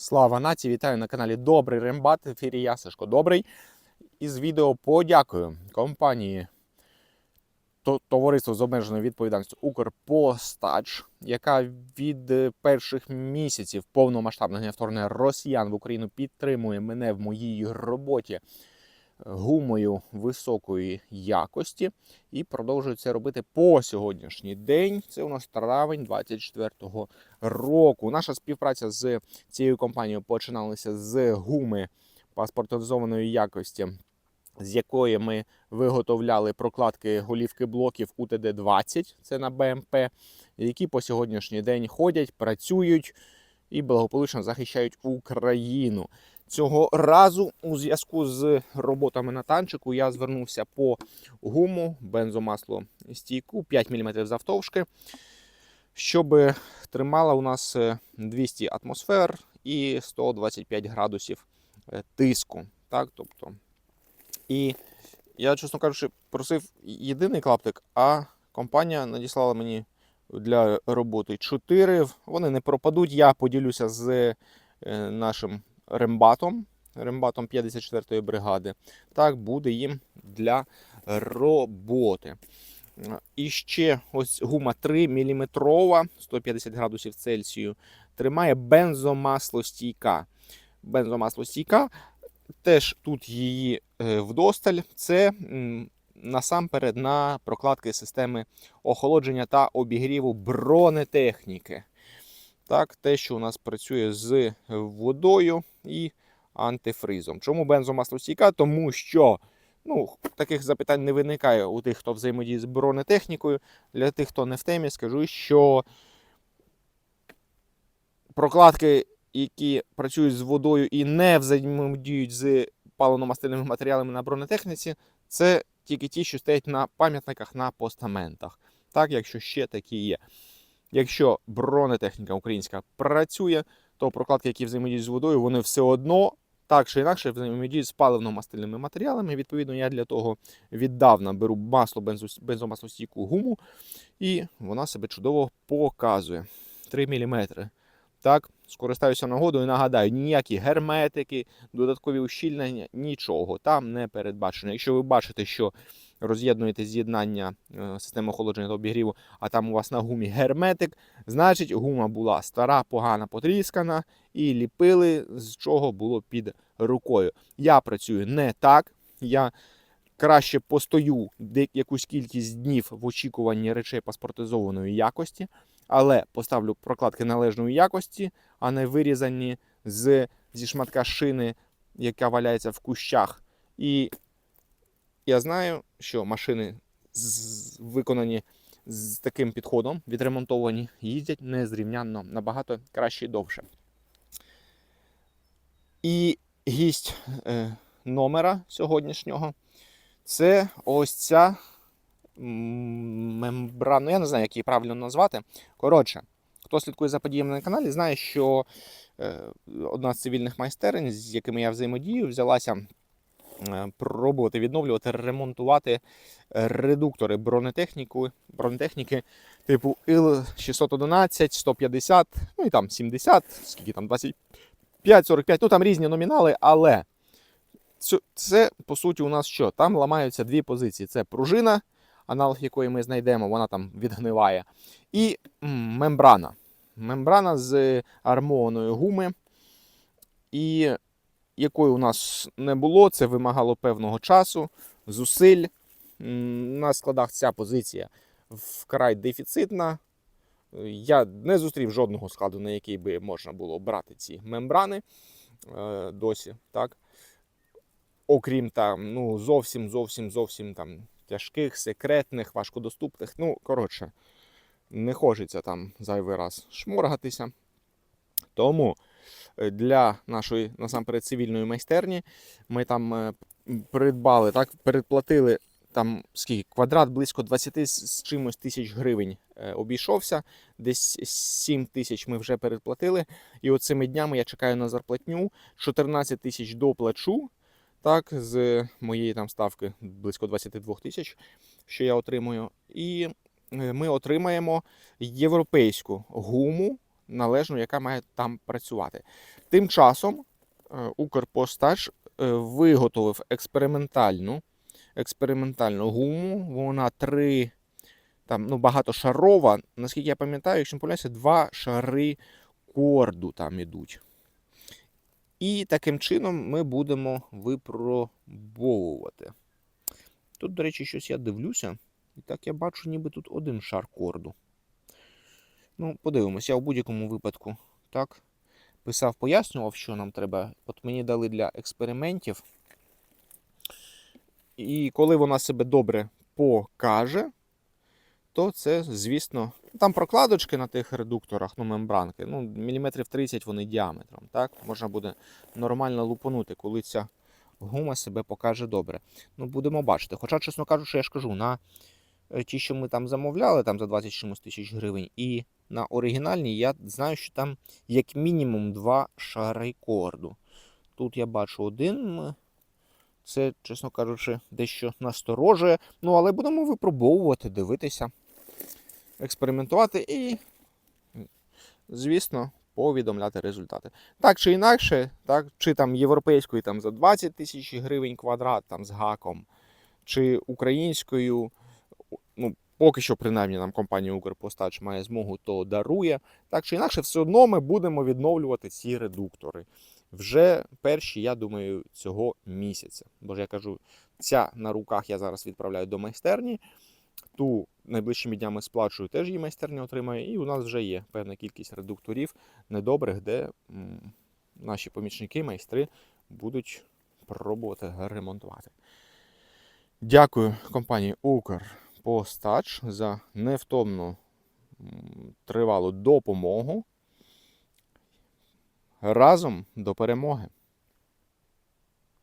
Слава нації! Вітаю на каналі Добрий Рембат. В ефірі я Сашко Добрий. Із відео подякую компанії то- Товариство з обмеженою відповідальністю Укрпостач, яка від перших місяців повномасштабного вторгнення росіян в Україну підтримує мене в моїй роботі гумою високої якості і продовжує це робити по сьогоднішній день. Це у нас травень 24-го року. Наша співпраця з цією компанією починалася з гуми паспортизованої якості, з якої ми виготовляли прокладки голівки блоків УТД-20, це на БМП, які по сьогоднішній день ходять, працюють і благополучно захищають Україну. Цього разу у зв'язку з роботами на танчику я звернувся по гуму бензомасло стійку 5 мм завтовшки, щоб тримала у нас е, 200 атмосфер і 125 градусів е, тиску. Так, тобто. І я, чесно кажучи, просив єдиний клаптик, а компанія надіслала мені для роботи 4. Вони не пропадуть. Я поділюся з е, нашим рембатом, рембатом 54-ї бригади. Так, буде їм для роботи. І ще ось гума 3 мм, 150 градусів Цельсію. Тримає бензомасло стійка. Бензомасло стійка. Теж тут її е, вдосталь. Це насамперед на прокладки системи охолодження та обігріву бронетехніки. Так, те, що у нас працює з водою і антифризом. Чому бензомасло стійка? Тому що ну, таких запитань не виникає у тих, хто взаємодіє з бронетехнікою. Для тих, хто не в темі, скажу, що прокладки, які працюють з водою і не взаємодіють з паливно-мастильними матеріалами на бронетехніці, це тільки ті, що стоять на пам'ятниках на постаментах. Так, якщо ще такі є. Якщо бронетехніка українська працює, то прокладки, які взаємодіють з водою, вони все одно так чи інакше взаємодіють з паливно-мастильними матеріалами. Відповідно, я для того віддавна беру масло бензомаслостійку гуму, і вона себе чудово показує. 3 мм. Так, скористаюся нагодою. Нагадаю, ніякі герметики, додаткові ущільнення, нічого там не передбачено. Якщо ви бачите, що роз'єднуєте з'єднання е, системи охолодження та обігріву, а там у вас на гумі герметик, значить гума була стара, погана, потріскана, і ліпили, з чого було під рукою. Я працюю не так. Я краще постою якусь кількість днів в очікуванні речей паспортизованої якості, але поставлю прокладки належної якості, а не вирізані з, зі шматка шини, яка валяється в кущах. І я знаю, що машини виконані з таким підходом, відремонтовані, їздять незрівнянно набагато краще і довше. І гість е, номера сьогоднішнього це ось ця мембрана. Я не знаю, як її правильно назвати. Коротше, хто слідкує за подіями на каналі, знає, що е, одна з цивільних майстерень, з якими я взаємодію, взялася пробувати відновлювати, ремонтувати редуктори бронетехніку, бронетехніки типу Ил-611, 150, ну і там 70, скільки там 25, 45, ну там різні номінали, але це по суті у нас що? Там ламаються дві позиції: це пружина, аналог якої ми знайдемо, вона там відгниває, і мембрана. Мембрана з армованої гуми. І якої у нас не було, це вимагало певного часу, зусиль. На складах ця позиція вкрай дефіцитна. Я не зустрів жодного складу, на який би можна було брати ці мембрани е, досі. Так? Окрім там, ну, зовсім, зовсім, зовсім там тяжких, секретних, важкодоступних. Ну, коротше, не хочеться там зайвий раз шморгатися. Тому для нашої насамперед цивільної майстерні ми там е, придбали, так, передплатили там скільки квадрат близько 20 з чимось тисяч гривень е, обійшовся. Десь 7 тисяч ми вже передплатили. І оцими днями я чекаю на зарплатню. 14 тисяч доплачу. Так, з моєї там ставки близько 22 тисяч, що я отримую. І е, ми отримаємо європейську гуму належну, яка має там працювати. Тим часом е, Укрпостач е, виготовив експериментальну, експериментальну гуму. Вона три, там, ну, багатошарова. Наскільки я пам'ятаю, якщо не два шари корду там ідуть. І таким чином ми будемо випробовувати. Тут, до речі, щось я дивлюся. І так я бачу, ніби тут один шар корду. Ну, подивимось, я в будь-якому випадку так писав, пояснював, що нам треба. От мені дали для експериментів. І коли вона себе добре покаже, то це, звісно, там прокладочки на тих редукторах, ну, мембранки, ну, міліметрів 30 вони діаметром. Так? Можна буде нормально лупанути, коли ця гума себе покаже добре. Ну, будемо бачити. Хоча, чесно кажучи, я ж кажу, на ті, що ми там замовляли, там за 20 чимось тисяч гривень, і на оригінальній я знаю, що там як мінімум два шари корду. Тут я бачу один. Це, чесно кажучи, дещо насторожує. Ну, але будемо випробовувати, дивитися, експериментувати і, звісно, повідомляти результати. Так чи інакше, так, чи там європейською там за 20 тисяч гривень квадрат там з гаком, чи українською, ну, поки що, принаймні, нам компанія Укрпостач має змогу, то дарує. Так чи інакше, все одно ми будемо відновлювати ці редуктори. Вже перші, я думаю, цього місяця. Бо ж я кажу, ця на руках я зараз відправляю до майстерні. Ту найближчими днями сплачую, теж її майстерня отримає. І у нас вже є певна кількість редукторів недобрих, де м, наші помічники, майстри будуть пробувати ремонтувати. Дякую компанії Укрпостач за невтомну тривалу допомогу. Разом до перемоги!